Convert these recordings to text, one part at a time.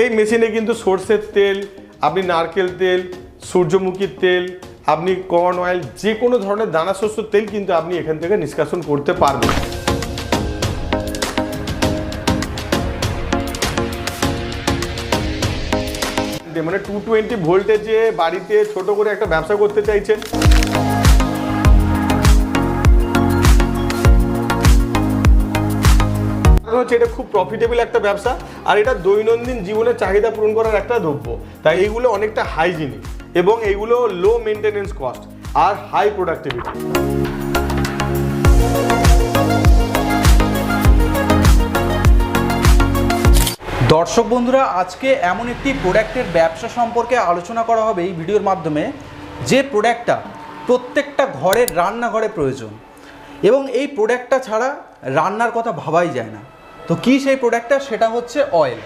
এই মেশিনে কিন্তু সর্ষের তেল, আপনি নারকেল তেল, সূর্যমুখীর তেল, আপনি কর্ন অয়েল যে কোনো ধরনের দানা শস্য তেল কিন্তু আপনি এখান থেকে নিষ্কাশন করতে পারবেন। মানে টু টোয়েন্টি ভোল্টেজে বাড়িতে ছোট করে একটা ব্যবসা করতে চাইছেন। কারণ হচ্ছে এটা খুব প্রফিটেবল একটা ব্যবসা, আর এটা দৈনন্দিন জীবনের চাহিদা পূরণ করার একটা দ্রব্য। তাই এইগুলো অনেকটা হাইজিনিক এবং এইগুলো লো মেনটেনেন্স কস্ট আর হাই প্রোডাক্টিভিটি দর্শক বন্ধুরা, আজকে এমন একটি প্রোডাক্টের ব্যবসা সম্পর্কে আলোচনা করা হবে এই ভিডিওর মাধ্যমে। যে প্রোডাক্টটা প্রত্যেকটা ঘরের রান্নাঘরে প্রয়োজন এবং এই প্রোডাক্টটা ছাড়া রান্নার কথা ভাবাই যায় না। তো কি সেই প্রোডাক্টটা সেটা হচ্ছে অয়েল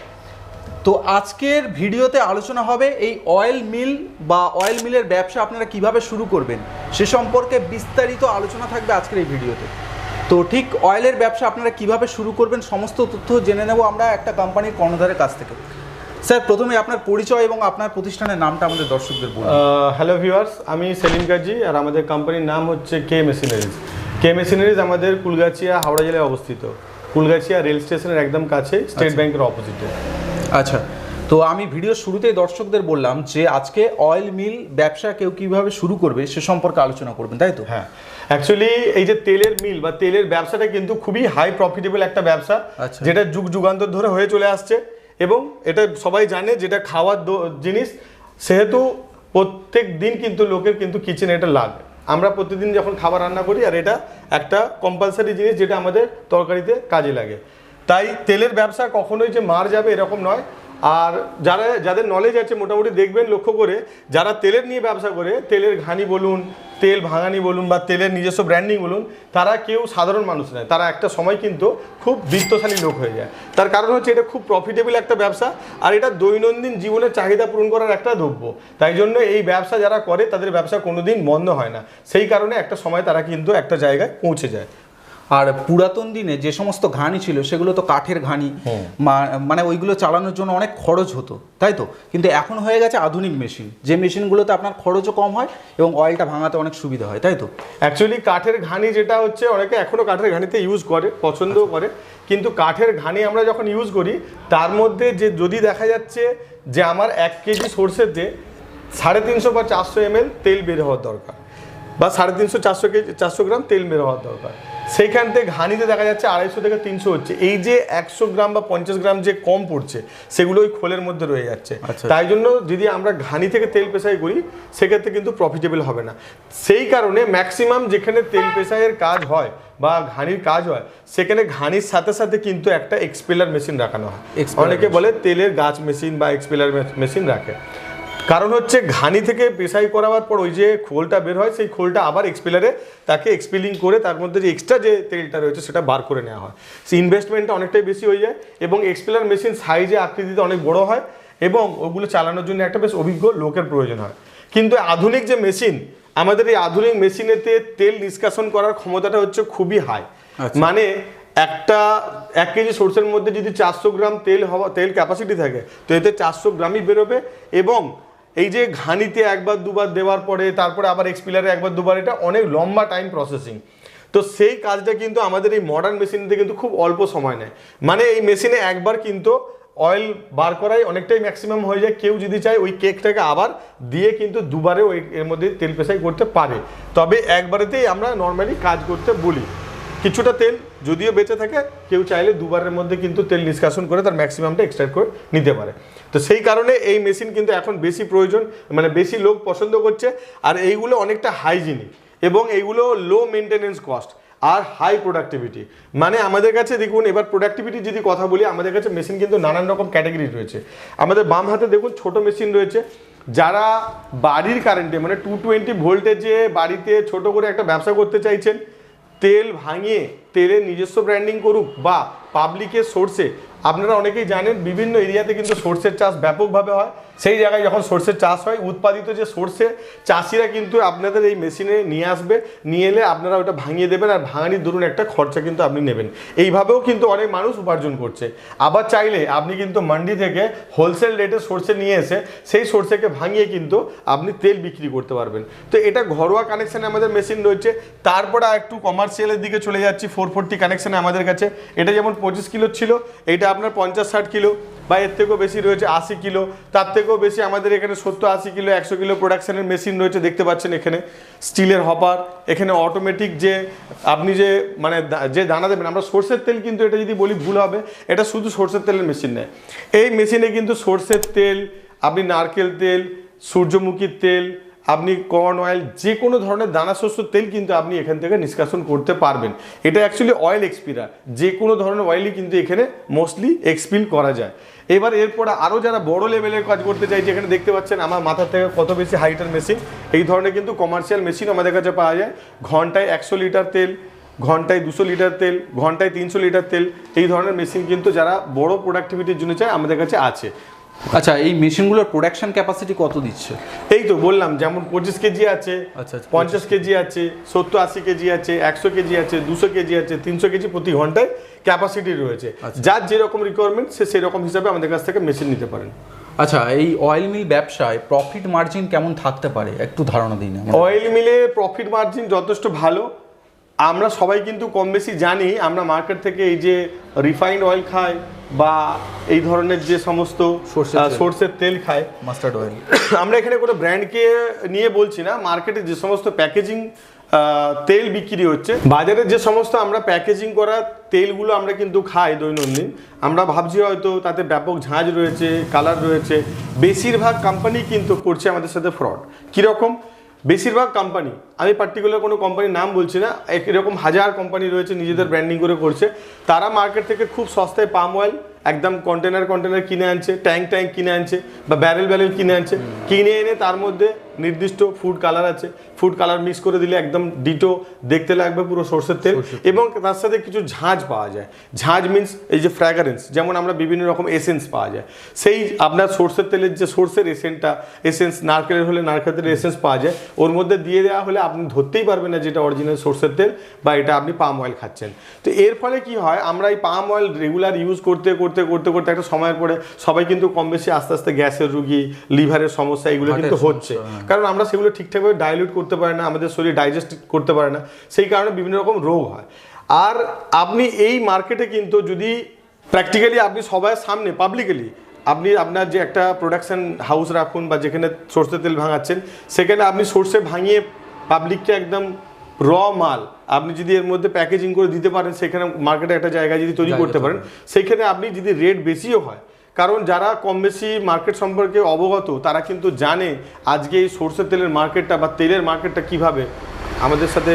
তো আজকের ভিডিওতে আলোচনা হবে এই অয়েল মিল বা অয়েল মিলের ব্যবসা আপনারা কীভাবে শুরু করবেন, সে সম্পর্কে বিস্তারিত আলোচনা থাকবে আজকের এই ভিডিওতে। তো ঠিক অয়েলের ব্যবসা আপনারা কীভাবে শুরু করবেন, সমস্ত তথ্য জেনে নেব আমরা একটা কোম্পানির কর্ণধারের কাছ থেকে। স্যার, প্রথমে আপনার পরিচয় এবং আপনার প্রতিষ্ঠানের নামটা আমাদের দর্শকদের বলুন। হ্যালো ভিউয়ার্স আমি সেলিম কাজী আর আমাদের কোম্পানির নাম হচ্ছে কে মেশিনারিজ কে মেশিনারিজ আমাদের কুলগাছিয়া, হাওড়া জেলায় অবস্থিত। কুলগাছিয়া রেল স্টেশনের একদম কাছে স্টেট আচ্ছা। ব্যাংকের অপোজিটে আচ্ছা তো আমি ভিডিও শুরুতেই দর্শকদের বললাম যে আজকে অয়েল মিল ব্যবসা কেউ কীভাবে শুরু করবে সে সম্পর্কে আলোচনা করবেন তাই তো হ্যাঁ অ্যাকচুয়ালি এই যে তেলের মিল বা তেলের ব্যবসাটা কিন্তু খুবই হাই প্রফিটেবল একটা ব্যবসা আচ্ছা। যেটা যুগ যুগান্তর ধরে হয়ে চলে আসছে এবং এটা সবাই জানে যেটা খাওয়ার জিনিস সেহেতু প্রত্যেক দিন কিন্তু লোকের কিন্তু কিচেনে এটা লাগে আমরা প্রতিদিন যখন খাবার রান্না করি, আর এটা একটা কম্পালসারি জিনিস যেটা আমাদের তরকারিতে কাজে লাগে। তাই তেলের ব্যবসা কখনোই যে মার যাবে এরকম নয়। আর যারা, যাদের নলেজ আছে, মোটামুটি দেখবেন লক্ষ্য করে, যারা তেলের নিয়ে ব্যবসা করে, তেলের ঘানি বলুন, তেল ভাঙানি বলুন বা তেলের নিজস্ব ব্র্যান্ডিং বলুন, তারা কেউ সাধারণ মানুষ নয়। তারা একটা সময় কিন্তু খুব বিত্তশালী লোক হয়ে যায়। তার কারণ হচ্ছে এটা খুব প্রফিটেবল একটা ব্যবসা, আর এটা দৈনন্দিন জীবনের চাহিদা পূরণ করার একটা দ্রব্য। তাই জন্য এই ব্যবসা যারা করে, তাদের ব্যবসা কোনোদিন বন্ধ হয় না। সেই কারণে একটা সময় তারা কিন্তু একটা জায়গায় পৌঁছে যায়। আর পুরাতন দিনে যে সমস্ত ঘানি ছিল সেগুলো তো কাঠের ঘানি। মানে ওইগুলো চালানোর জন্য অনেক খরচ হতো তাই তো? কিন্তু এখন হয়ে গেছে আধুনিক মেশিন। যে মেশিনগুলোতে আপনার খরচও কম হয় এবং অয়েলটা ভাঙাতে অনেক সুবিধা হয় তাই তো? অ্যাকচুয়ালি কাঠের ঘানি যেটা হচ্ছে অনেকে এখনও কাঠের ঘানিতে ইউজ করে পছন্দও করে। কিন্তু কাঠের ঘানি আমরা যখন ইউজ করি তার মধ্যে যে যদি দেখা যাচ্ছে যে আমার এক কেজি সর্ষেতে সাড়ে তিনশো বা চারশো এমএল তেল বের হওয়ার দরকার বা সাড়ে তিনশো চারশো কেজি চারশো গ্রাম তেল বের হওয়ার দরকার। সেইখান থেকে ঘানিতে দেখা যাচ্ছে আড়াইশো থেকে তিনশো হচ্ছে। এই যে একশো গ্রাম বা পঞ্চাশ গ্রাম যে কম পড়ছে সেগুলো ওই খোলের মধ্যে রয়ে যাচ্ছে। আচ্ছা। তাই জন্য যদি আমরা ঘানি থেকে তেল পেশাই করি সেক্ষেত্রে কিন্তু প্রফিটেবল হবে না। সেই কারণে ম্যাক্সিমাম যেখানে তেল পেশাইয়ের কাজ হয় বা ঘানির কাজ হয় সেখানে ঘানির সাথে সাথে কিন্তু একটা এক্সপেলার মেশিন রাখানো হয়। অনেকে বলে তেলের গাছ মেশিন বা এক্সপেলার মেশিন রাখে। কারণ হচ্ছে ঘানি থেকে পেশাই করাবার পর ওই যে খোলটা বের হয় সেই খোলটা আবার এক্সপেলারে তাকে এক্সপিলিং করে তার মধ্যে যে এক্সট্রা যে তেলটা রয়েছে সেটা বার করে নেওয়া হয়। সেই ইনভেস্টমেন্টটা অনেকটাই বেশি হয়ে যায় এবং এক্সপেলার মেশিন সাইজে আকৃতিতে অনেক বড় হয় এবং ওগুলো চালানোর জন্য একটা বেশ অভিজ্ঞ লোকের প্রয়োজন হয়। কিন্তু আধুনিক যে মেশিন আমাদের এই আধুনিক মেশিনেতে তেল নিষ্কাশন করার ক্ষমতাটা হচ্ছে খুবই হাই আচ্ছা। মানে একটা এক কেজি সরষের মধ্যে যদি চারশো গ্রাম তেল হওয়া তেল ক্যাপাসিটি থাকে তো এতে চারশো গ্রামই বেরোবে এবং এই যে ঘানিতে একবার দুবার দেওয়ার পরে, তারপরে আবার এক্সপিলারে একবার দুবার, এটা অনেক লম্বা টাইম প্রসেসিং তো সেই কাজটা কিন্তু আমাদের এই মডার্ন মেশিনতে কিন্তু খুব অল্প সময় নেয়। মানে এই মেশিনে একবার কিন্তু অয়েল বার করাই অনেকটাই ম্যাক্সিমাম হয়ে যায়। কেউ যদি চায় ওই কেকটাকে আবার দিয়ে কিন্তু দুবারে ওই এর মধ্যে তেল পেশাই করতে পারে। তবে একবারেতেই আমরা নর্মালি কাজ করতে বলি। কিছুটা তেল যদিও বেঁচে থাকে, কেউ চাইলে দুবারের মধ্যে কিন্তু তেল নিষ্কাশন করে তার ম্যাক্সিমামটা এক্সট্রাক্ট করে নিতে পারে। তো সেই কারণে এই মেশিন কিন্তু এখন বেশি প্রয়োজন মানে বেশি লোক পছন্দ করছে, আর এইগুলো অনেকটা হাইজিনিক এবং এইগুলো লো মেনটেনেন্স কস্ট আর হাই প্রোডাক্টিভিটি মানে আমাদের কাছে দেখুন, এবার প্রোডাক্টিভিটি যদি কথা বলি, আমাদের কাছে মেশিন কিন্তু নানান রকম ক্যাটাগরি রয়েছে। আমাদের বাম হাতে দেখুন ছোট মেশিন রয়েছে, যারা বাড়ির কারেন্টে মানে টু টোয়েন্টি ভোল্টেজে বাড়িতে ছোট করে একটা ব্যবসা করতে চাইছেন তেল ভাঙিয়ে তেলের নিজস্ব ব্র্যান্ডিং করুক বা পাবলিকের সোর্সে আপনারা অনেকেই জানেন বিভিন্ন এরিয়াতে কিন্তু সোর্সের চাষ ব্যাপকভাবে হয়। সেই জায়গায় যখন সর্ষের চাষ হয়, উৎপাদিত যে সর্ষে, চাষিরা কিন্তু আপনাদের এই মেশিনে নিয়ে আসবে, নিয়ে এলে আপনারা ওটা ভাঙিয়ে দেবেন আর ভাঙানির ধরুন একটা খরচা কিন্তু আপনি নেবেন। এইভাবেও কিন্তু অনেক মানুষ উপার্জন করছে। আবার চাইলে আপনি কিন্তু মান্ডি থেকে হোলসেল রেটে সর্ষে নিয়ে এসে সেই সর্ষেকে ভাঙিয়ে কিন্তু আপনি তেল বিক্রি করতে পারবেন। তো এটা ঘরোয়া কানেকশানে আমাদের মেশিন রয়েছে। তারপরে একটু কমার্শিয়ালের দিকে চলে যাচ্ছি ফোর ফোরটি কানেকশানে আমাদের কাছে। এটা যেমন পঁচিশ কিলো ছিল এটা আপনার পঞ্চাশ ষাট কিলো। বা এর থেকেও বেশি রয়েছে আশি কিলো। তার থেকেও বেশি আমাদের এখানে সত্তর আশি কিলো, একশো কিলো প্রোডাকশানের মেশিন রয়েছে, দেখতে পাচ্ছেন এখানে। স্টিলের হপার এখানে অটোমেটিক যে আপনি যে মানে যে দানা দেবেন, আমরা সর্ষের তেল কিন্তু এটা যদি বলি ভুল হবে, এটা শুধু সর্ষের তেলের মেশিন নেয়। এই মেশিনে কিন্তু সর্ষের তেল, আপনি নারকেল তেল, সূর্যমুখীর তেল আপনি কর্ন অয়েল যে কোনো ধরনের দানা শস্য, তেল কিন্তু আপনি এখান থেকে নিষ্কাশন করতে পারবেন। এটা অ্যাকচুয়ালি অয়েল এক্সপিরার যে কোনো ধরনের অয়েলই কিন্তু এখানে মোস্টলি এক্সপিল করা যায়। এবার এরপরে আরও যারা বড় লেভেলের কাজ করতে চাইছে এখানে দেখতে পাচ্ছেন আমার মাথা থেকে কত বেশি হাইটার মেশিন এই ধরনের কিন্তু কমার্শিয়াল মেশিন আমাদের কাছে পাওয়া যায়। ঘন্টায় একশো লিটার তেল, ঘন্টায় দুশো লিটার তেল, ঘন্টায় তিনশো লিটার তেল, এই ধরনের মেশিন কিন্তু যারা বড় প্রোডাক্টিভিটির জন্য চায়, আমাদের কাছে আছে। আচ্ছা এই মেশিনগুলোর প্রোডাকশন ক্যাপাসিটি কত দিচ্ছে এই তো বললাম যেমন পঁচিশ কেজি আছে আচ্ছা, আচ্ছা, পঞ্চাশ কেজি আছে সত্তর আশি কেজি আছে একশো কেজি আছে দুশো কেজি আছে তিনশো কেজি প্রতি ঘন্টায় ক্যাপাসিটি রয়েছে আচ্ছা। যার যেরকম রিকোয়ারমেন্ট সে সেরকম হিসাবে আমাদের কাছ থেকে মেশিন নিতে পারেন আচ্ছা এই অয়েল মিল ব্যবসায় প্রফিট মার্জিন কেমন থাকতে পারে একটু ধারণা দিন। অয়েল মিলে প্রফিট মার্জিন যথেষ্ট ভালো আমরা সবাই কিন্তু কম বেশি জানি আমরা মার্কেট থেকে এই যে রিফাইন্ড অয়েল খাই বা এই ধরনের যে সমস্ত সর্ষের তেল। খাই। মাস্টার্ড অয়েল আমরা এখানে কোনো ব্র্যান্ডকে নিয়ে বলছি না মার্কেটে যে সমস্ত প্যাকেজিং তেল বিক্রি হচ্ছে বাজারে যে সমস্ত আমরা প্যাকেজিং করা তেলগুলো আমরা কিন্তু খাই দৈনন্দিন আমরা ভাবছি হয়তো তাতে ব্যাপক ঝাঁজ রয়েছে কালার রয়েছে বেশিরভাগ কোম্পানি কিন্তু করছে আমাদের সাথে ফ্রড কীরকম? বেশিরভাগ কোম্পানি আমি পার্টিকুলার কোনো কোম্পানির নাম বলছি না, এরকম হাজার কোম্পানি রয়েছে, নিজেদের ব্র্যান্ডিং করে করছে। তারা মার্কেট থেকে খুব সস্তায় পাম অয়েল একদম কন্টেনার কন্টেনার কিনে আনছে ট্যাঙ্ক ট্যাঙ্ক কিনে আনছে, বা ব্যারেল ব্যারেল কিনে আনছে। কিনে এনে তার মধ্যে নির্দিষ্ট ফুড কালার আছে। ফুড কালার মিক্স করে দিলে একদম ডিটো দেখতে লাগবে পুরো সর্ষের তেল। এবং তার সাথে কিছু ঝাঁঝ পাওয়া যায়। ঝাঁঝ মিন্স এই যে ফ্র্যাগারেন্স যেমন আমরা বিভিন্ন রকম এসেন্স পাওয়া যায়। সেই আপনার সর্ষের তেলের যে সর্ষের এসেন্টটা এসেন্স নারকেলের হলে নারকেল নারকেলের এসেন্স পাওয়া যায়। ওর মধ্যে দিয়ে দেওয়া হলে আপনি ধরতেই পারবেন না যেটা অরিজিনাল সর্ষের তেল বা এটা আপনি পাম অয়েল খাচ্ছেন। তো এর ফলে কি হয় আমরা এই পাম অয়েল রেগুলার ইউজ করতে করতে করতে করতে একটা সময়ের পরে সবাই কিন্তু কম বেশি আস্তে আস্তে গ্যাসের রুগী লিভারের সমস্যা এগুলো কিন্তু হচ্ছে। কারণ আমরা সেগুলো ঠিকঠাকভাবে ডাইলিউট করতে পারি না আমাদের শরীর ডাইজেস্ট করতে পারে না। সেই কারণে বিভিন্ন রকম রোগ হয়। আর আপনি এই মার্কেটে কিন্তু যদি প্র্যাকটিক্যালি আপনি সবার সামনে পাবলিকলি আপনি আপনার যে একটা প্রোডাকশন হাউস রাখুন বা যেখানে সর্ষে তেল ভাঙাচ্ছেন সেখানে আপনি সর্ষে ভাঙিয়ে পাবলিককে একদম র মাল আপনি যদি এর মধ্যে প্যাকেজিং করে দিতে পারেন সেখানে মার্কেটে একটা জায়গা যদি তৈরি করতে পারেন সেখানে আপনি যদি রেট বেশিও হয় কারণ যারা কম বেশি মার্কেট সম্পর্কে অবগত তারা কিন্তু জানে আজকে এই সর্ষের তেলের মার্কেটটা বা তেলের মার্কেটটা কীভাবে আমাদের সাথে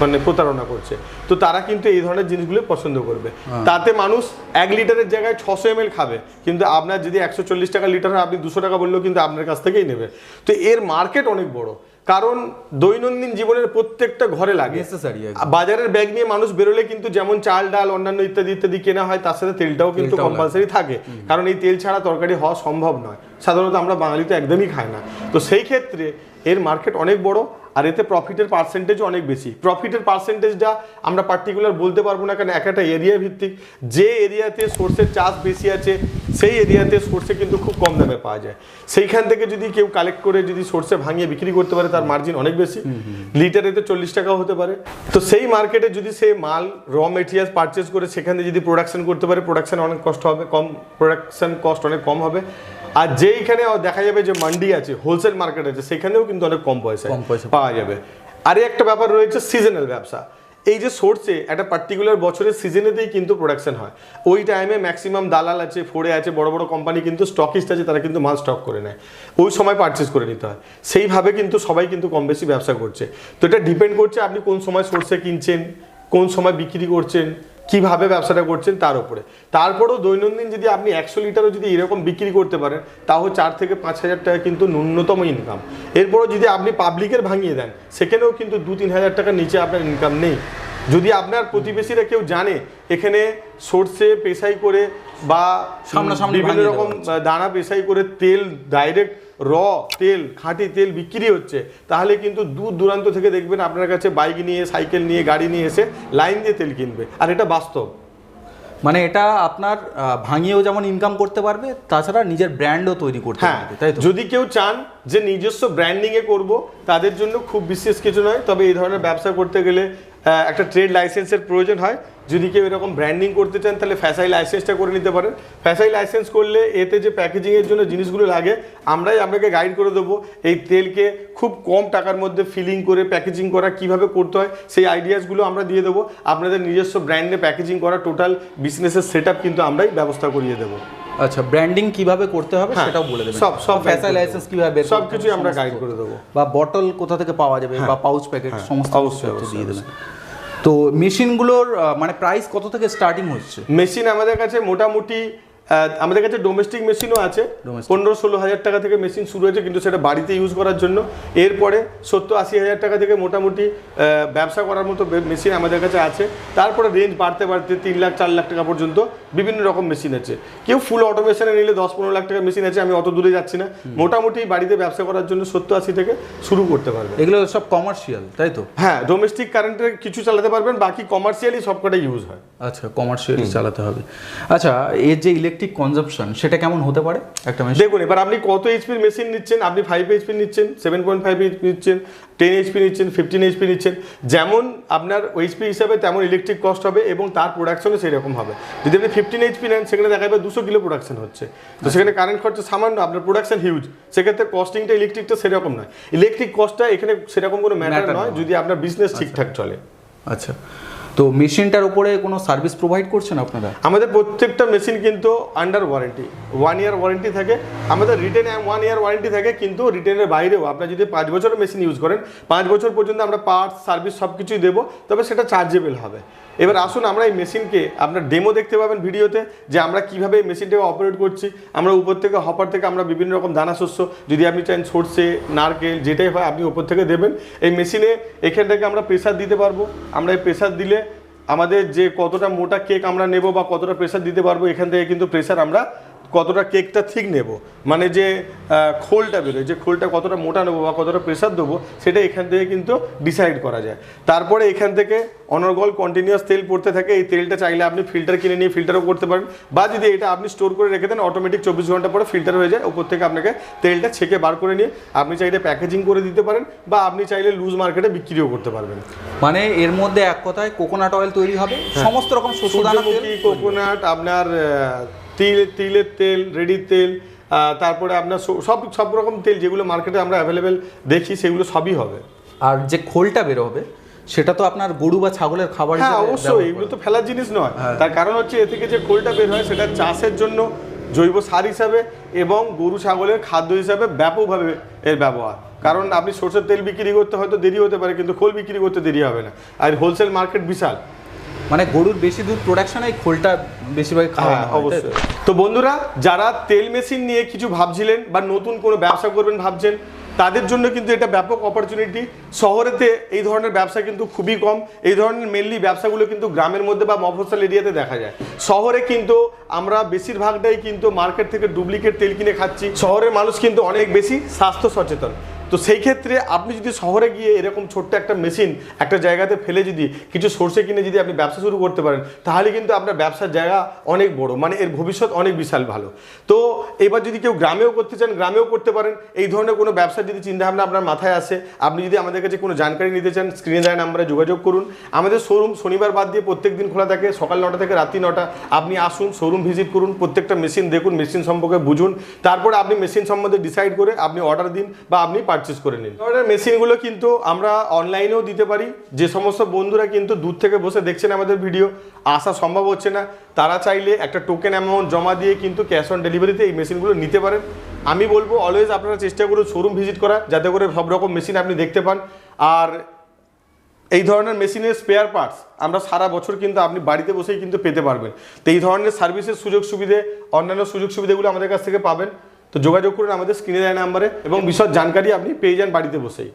মানে প্রতারণা করছে। তো তারা কিন্তু এই ধরনের জিনিসগুলো পছন্দ করবে। তাতে মানুষ এক লিটারের জায়গায় ছশো এম খাবে। কিন্তু আপনার যদি একশো চল্লিশ টাকা লিটার হয় আপনি দুশো টাকা বললেও কিন্তু আপনার কাছ থেকেই নেবে। তো এর মার্কেট অনেক বড়। কারণ দৈনন্দিন জীবনের প্রত্যেকটা ঘরে লাগে। নেসেসারি বাজারের ব্যাগ নিয়ে মানুষ বেরোলে কিন্তু যেমন চাল ডাল অন্যান্য ইত্যাদি ইত্যাদি কেনা হয় তার সাথে তেলটাও কিন্তু কম্পালসারি থাকে। কারণ এই তেল ছাড়া তরকারি হওয়া সম্ভব নয়। সাধারণত আমরা বাঙালি তো একদমই খাই না। তো সেই ক্ষেত্রে এর মার্কেট অনেক বড়। আর এতে প্রফিটের পার্সেন্টেজ অনেক বেশি। প্রফিটের পার্সেন্টেজটা আমরা পার্টিকুলার বলতে পারব না কারণ এক একটা এরিয়া ভিত্তিক যে এরিয়াতে সর্ষের চাষ বেশি আছে সেই এরিয়াতে সর্ষে কিন্তু খুব কম দামে পাওয়া যায়। সেইখান থেকে যদি কেউ কালেক্ট করে যদি সর্ষে ভাঙিয়ে বিক্রি করতে পারে তার মার্জিন অনেক বেশি। লিটারে তো চল্লিশ টাকাও হতে পারে। তো সেই মার্কেটে যদি সে মাল র মেটেরিয়াল পারচেস করে সেখানে যদি প্রোডাকশন করতে পারে প্রোডাকশন অনেক কষ্ট হবে কম প্রোডাকশন কস্ট অনেক কম হবে। আর যেইখানে দেখা যাবে যে মান্ডি আছে হোলসেল মার্কেট আছে সেখানেও কিন্তু অনেক কম পয়সা কম পয়সা পাওয়া যাবে। আরে একটা ব্যাপার রয়েছে সিজনাল ব্যবসা। এই যে সোর্সে একটা পার্টিকুলার বছরের সিজনেতেই কিন্তু প্রোডাকশন হয়। ওই টাইমে ম্যাক্সিমাম দালাল আছে ফোড়ে আছে বড় বড় কোম্পানি কিন্তু স্টকিস্ট আছে তারা কিন্তু মাল স্টক করে নেয়। ওই সময় পারচেস করে নিতে হয়। সেইভাবে কিন্তু সবাই কিন্তু কম বেশি ব্যবসা করছে। তো এটা ডিপেন্ড করছে আপনি কোন সময় সোর্সে কিনছেন কোন সময় বিক্রি করছেন কীভাবে ব্যবসাটা করছেন তার উপরে। তারপরেও দৈনন্দিন যদি আপনি একশো লিটারও যদি এরকম বিক্রি করতে পারেন তাও চার থেকে পাঁচ হাজার টাকা কিন্তু ন্যূনতম ইনকাম এরপরও যদি আপনি পাবলিকের ভাঙিয়ে দেন সেখানেও কিন্তু দু তিন হাজার টাকার নিচে আপনার ইনকাম নেই। যদি আপনার প্রতিবেশীরা কেউ জানে এখানে সর্ষে পেশাই করে বা বিভিন্ন রকম দানা পেশাই করে তেল ডাইরেক্ট র তেল খাঁটি তেল বিক্রি হচ্ছে তাহলে কিন্তু দূর দূরান্ত থেকে দেখবেন আপনার কাছে বাইক নিয়ে সাইকেল নিয়ে গাড়ি নিয়ে এসে লাইন দিয়ে তেল কিনবে। আর এটা বাস্তব। মানে এটা আপনার ভাঙিয়েও যেমন ইনকাম করতে পারবে তাছাড়া নিজের ব্র্যান্ডও তৈরি করতে হ্যাঁ পারবে তাই যদি কেউ চান যে নিজস্ব ব্র্যান্ডিংয়ে করব তাদের জন্য খুব বিশেষ কিছু নয় তবে এই ধরনের ব্যবসা করতে গেলে একটা ট্রেড লাইসেন্সের প্রয়োজন হয়। যদি কেউ এরকম ব্র্যান্ডিং করতে চান তাহলে ফ্যাসাই লাইসেন্সটা করে নিতে পারেন। ফ্যাসাই লাইসেন্স করলে এতে যে প্যাকেজিং এর জন্য জিনিসগুলো লাগে আমরাই আপনাকে গাইড করে দেবো। এই তেলকে খুব কম টাকার মধ্যে ফিলিং করে প্যাকেজিং করা কীভাবে করতে হয় সেই আইডিয়াসগুলো আমরা দিয়ে দেবো। আপনাদের নিজস্ব ব্র্যান্ডে প্যাকেজিং করা টোটাল বিজনেসের সেট কিন্তু আমরাই ব্যবস্থা করিয়ে দেবো। আচ্ছা ব্র্যান্ডিং কীভাবে করতে হবে হ্যাঁ, সেটাও বলে দেবেন। সব সব ফ্যাসাই লাইসেন্স কীভাবে সব হবে, কিছুই আমরা গাইড করে দেবো। বা বটল কোথা থেকে পাওয়া যাবে বা পাউচ প্যাকেট হ্যাঁ, সমস্ত অবশ্যই, অবশ্যই, দিয়ে দেবেন। তো মেশিনগুলোর মানে প্রাইস কত থেকে স্টার্টিং হচ্ছে? মেশিন আমাদের কাছে মোটামুটি আমাদের কাছে ডোমেস্টিক মেশিনও আছে। পনেরো ষোলো হাজার টাকা থেকে মেশিন শুরু হয়েছে কিন্তু সেটা বাড়িতে ইউজ করার জন্য। এরপরে সত্তর আশি হাজার টাকা থেকে মোটামুটি ব্যবসা করার মতো মেশিন আমাদের কাছে আছে। তারপরে রেঞ্জ বাড়তে বাড়তে তিন লাখ চার লাখ টাকা পর্যন্ত বিভিন্ন রকম মেশিন আছে। কেউ ফুল অটোমেশনে নিলে দশ পনেরো লাখ টাকা মেশিন আছে আমি অত দূরে যাচ্ছি না। মোটামুটি বাড়িতে ব্যবসা করার জন্য সত্তর আশি থেকে শুরু করতে পারবে। এগুলো সব কমার্শিয়াল তাই তো? হ্যাঁ ডোমেস্টিক কারেন্টের কিছু চালাতে পারবেন বাকি কমার্শিয়ালি সবকটাই ইউজ হয়। আচ্ছা কমার্শিয়ালি চালাতে হবে। আচ্ছা এর যে ইলেকট্রিক কনজাম্পশন সেটা কেমন হতে পারে? একটা মেশিন দেখুন এবার আপনি কত এইচপির মেশিন নিচ্ছেন আপনি ফাইভ এইচপি নিচ্ছেন সেভেন পয়েন্ট ফাইভ এইচপি নিচ্ছেন টেন এইচপি নিচ্ছেন ফিফটিন এইচপি নিচ্ছেন যেমন আপনার এইচপি হিসাবে তেমন ইলেকট্রিক কস্ট হবে এবং তার প্রোডাকশনও সেরকম হবে। যদি আপনি ফিফটিন এইচপি নেন সেখানে দেখা যাবে দুশো কিলো প্রোডাকশন হচ্ছে। তো সেখানে কারেন্ট খরচা সামান্য আপনার প্রোডাকশন হিউজ সেক্ষেত্রে কস্টিংটা ইলেকট্রিকটা সেরকম নয়। ইলেকট্রিক কস্টটা এখানে সেরকম কোনো ম্যাটার নয় নয়। যদি আপনার বিজনেস ঠিকঠাক চলে। আচ্ছা। তো মেশিনটার উপরে কোনো সার্ভিস প্রোভাইড করছেন আপনারা? আমাদের প্রত্যেকটা মেশিন কিন্তু under warranty one year warranty থাকে। আমাদের রিটেন ওয়ান ইয়ার ওয়ারেন্টি থাকে, কিন্তু রিটেনের বাইরেও আপনার যদি পাঁচ বছরের মেশিন ইউজ করেন, পাঁচ বছর পর্যন্ত আমরা পার্টস সার্ভিস সব কিছুই দেবো, তবে সেটা চার্জেবেল হবে। এবার আসুন আমরা এই মেশিনকে, আপনার ডেমো দেখতে পাবেন ভিডিওতে, যে আমরা কীভাবে এই মেশিনটাকে অপারেট করছি। আমরা উপর থেকে হপার থেকে আমরা বিভিন্ন রকম দানা শস্য, যদি আপনি চান সর্ষে, নারকেল, যেটাই হয় আপনি উপর থেকে দেবেন। এই মেশিনে এখান থেকে আমরা প্রেশার দিতে পারব। আমরা এই প্রেশার দিলে আমাদের যে কতটা মোটা কেক আমরা নেব বা কতটা প্রেশার দিতে পারব, এখান থেকে কিন্তু প্রেশার আমরা কতটা কেকটা ঠিক নেব? মানে যে খোলটা বেরোয় যে খোলটা কতটা মোটা নেব বা কতটা প্রেসার দেবো সেটা এখান থেকে কিন্তু ডিসাইড করা যায়। তারপরে এখান থেকে অনর্গল কন্টিনিউয়াস তেল পড়তে থাকে এই তেলটা চাইলে আপনি ফিল্টার কিনে নিয়ে ফিল্টারও করতে পারেন বা যদি এটা আপনি স্টোর করে রেখে দেন অটোমেটিক চব্বিশ ঘণ্টা পরে ফিল্টার হয়ে যায় ওপর থেকে আপনাকে তেলটা ছেঁকে বার করে নিয়ে আপনি চাইলে প্যাকেজিং করে দিতে পারেন বা আপনি চাইলে লুজ মার্কেটে বিক্রিও করতে পারবেন। মানে এর মধ্যে এক কথায় কোকোনাট অয়েল তৈরি হবে সমস্ত রকম শস্য কোকোনাট আপনার তিল তিলের তেল রেডির তেল তারপরে আপনার সব সব রকম তেল যেগুলো মার্কেটে আমরা অ্যাভেলেবেল দেখি সেগুলো সবই হবে। আর যে খোলটা বের হবে সেটা তো আপনার গরু বা ছাগলের খাবার হ্যাঁ অবশ্যই এগুলো তো ফেলার জিনিস নয়। হ্যাঁ। তার কারণ হচ্ছে এ থেকে যে খোলটা বের হয় সেটা চাষের জন্য জৈব সার হিসাবে এবং গরু ছাগলের খাদ্য হিসাবে ব্যাপকভাবে এর ব্যবহার। কারণ আপনি সরষের তেল বিক্রি করতে হয়তো দেরি হতে পারে কিন্তু খোল বিক্রি করতে দেরি হবে না। আর হোলসেল মার্কেট বিশাল। মানে গরুর বেশি দুধ প্রোডাকশনে এই খোলটা বেশিরভাগ খাওয়া হ্যাঁ অবশ্যই। তো বন্ধুরা যারা তেল মেশিন নিয়ে কিছু ভাবছিলেন বা নতুন কোনো ব্যবসা করবেন ভাবছেন তাদের জন্য কিন্তু এটা ব্যাপক অপরচুনিটি শহরেতে এই ধরনের ব্যবসা কিন্তু খুবই কম। এই ধরনের মেনলি ব্যবসাগুলো কিন্তু গ্রামের মধ্যে বা মফস্বল এরিয়াতে দেখা যায়। শহরে কিন্তু আমরা বেশিরভাগটাই কিন্তু মার্কেট থেকে ডুপ্লিকেট তেল কিনে খাচ্ছি। শহরের মানুষ কিন্তু অনেক বেশি স্বাস্থ্য সচেতন। তো সেই ক্ষেত্রে আপনি যদি শহরে গিয়ে এরকম ছোট্ট একটা মেশিন একটা জায়গাতে ফেলে যদি কিছু সর্ষে কিনে যদি আপনি ব্যবসা শুরু করতে পারেন, তাহলে কিন্তু আপনার ব্যবসার জায়গা অনেক বড় মানে এর ভবিষ্যৎ অনেক বিশাল ভালো। তো এবার যদি কেউ গ্রামেও করতে চান, গ্রামেও করতে পারেন, এই ধরনের কোনো ব্যবসার যদি চিন্তাভাবনা আপনার মাথায় আসে, আপনি যদি আমাদের কাছে কোনো জানকারি নিতে চান স্ক্রিনে দেওয়া নাম্বারে যোগাযোগ করুন। আমাদের শোরুম শনিবার বাদ দিয়ে প্রত্যেক দিন খোলা থাকে, সকাল নটা থেকে রাত্রি নটা। আপনি আসুন শোরুম ভিজিট করুন, প্রত্যেকটা মেশিন দেখুন মেশিন সম্পর্কে বুঝুন। তারপরে আপনি মেশিন সম্বন্ধে ডিসাইড করে আপনি অর্ডার দিন বা আপনি পারচেস করে নিন। ধরনের মেশিনগুলো কিন্তু আমরা অনলাইনেও দিতে পারি। যে সমস্ত বন্ধুরা কিন্তু দূর থেকে বসে দেখছেন আমাদের ভিডিও আসা সম্ভব হচ্ছে না। তারা চাইলে একটা টোকেন অ্যামাউন্ট জমা দিয়ে কিন্তু ক্যাশ অন ডেলিভারিতে এই মেশিনগুলো নিতে পারেন। আমি বলব অলওয়েজ আপনারা চেষ্টা করুন শোরুম ভিজিট করা, যাতে করে সব রকম মেশিন আপনি দেখতে পান। আর এই ধরনের মেশিনের স্পেয়ার পার্টস আমরা সারা বছর কিন্তু আপনি বাড়িতে বসেই কিন্তু পেতে পারবেন। তো এই ধরনের সার্ভিসের সুযোগ সুবিধে অন্যান্য সুযোগ সুবিধাগুলো আমাদের কাছ থেকে পাবেন। তো যোগাযোগ করুন আমাদের স্ক্রিনে দেওয়া নাম্বারে এবং বিশদ জানকারি আপনি পেয়ে যান বাড়িতে বসেই।